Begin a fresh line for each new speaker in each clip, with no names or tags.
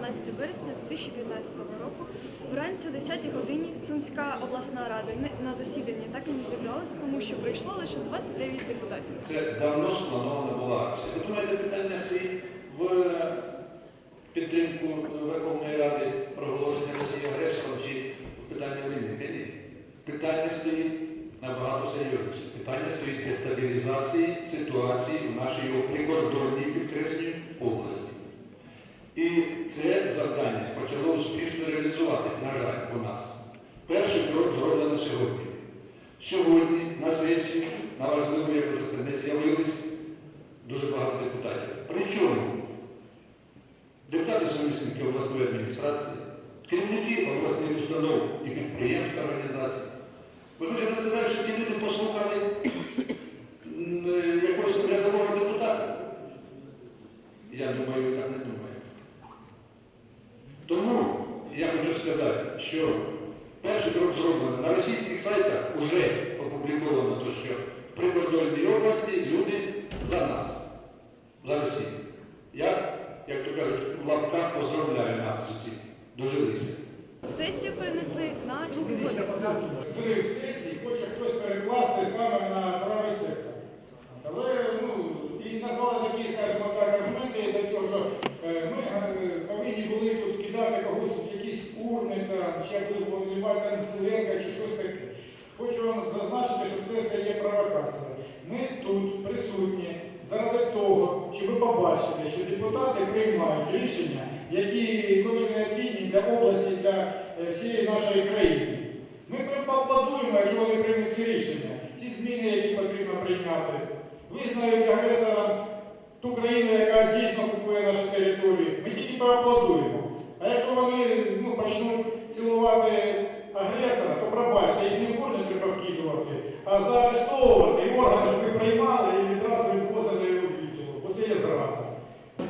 12 вересня 2015 року. Вранці о 10 годині Сумська обласна рада на засіданні так і не зібралась, тому що прийшло лише 29 депутатів.
Це давно спланована була акція. Ви думаєте, питання стоїть в підтримку Верховної Ради проголошення Росії агресором чи в питанні Олімпіки? Ні. Питання стоїть набагато серйозніше. Питання стоїть дестабілізації ситуації в нашій прикордонній на жаль, у нас. Перший крок зроблено сьогодні. Сьогодні на сесію, на важливу, як вже не з'явились дуже багато депутатів. Причому депутати замісники обласної адміністрації, керівники обласних установ і підприємств організацій. Ви хочете сказати, що ці люди послухали м, е, якогось рядового депутата? Я думаю, ви так не думаєте. Тому я хочу сказати, що перший крок зроблено на російських сайтах вже опубліковано, то що в прикордонній області люди за нас, за Росію. Я, як то кажуть, в лапках поздравляю нас усіх. Дожилися.
Сесію перенесли на другу
ще були поливати там Зеленка чи щось таке. Хочу вам зазначити, що це все є провокація. Ми тут присутні заради того, щоб побачити, що депутати приймають рішення, які дуже необхідні для області, для е, всієї нашої країни. Ми поаплодуємо, якщо вони приймуть ці рішення, ці зміни, які потрібно прийняти. Визнають агресором ту країну, яка дійсно купує наші території. Ми тільки поаплодуємо. А якщо вони ну, почнуть цілувати агресора, то пробачте, їх не в урни треба вкидувати, а заарештовувати і органи, щоб їх приймали і відразу відвозили у відділу. Бо це є зрада.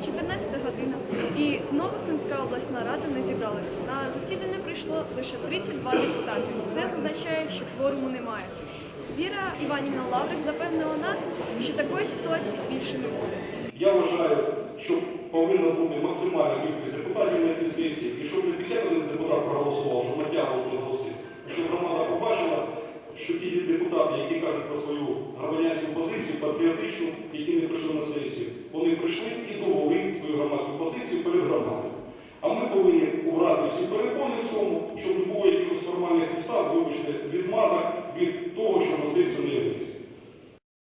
14 година. І знову Сумська обласна рада не зібралася. На засідання прийшло лише 32 депутати. Це означає, що кворуму немає. Віра Іванівна Лаврик запевнила нас, що такої ситуації більше не буде.
Я вважаю, що повинна бути максимальна кількість депутатів на цій сесії, і щоб не 51 депутат проголосував, щоб натягував той голоси. І щоб громада побачила, що ті депутати, які кажуть про свою громадянську позицію, патріотичну, які не прийшли на сесію, вони прийшли і довели свою громадську позицію перед громадою. А ми повинні убрати всі перепони в цьому, щоб не було якихось формальних підстав, вибачте, відмазок від того, що на сесію не явилися.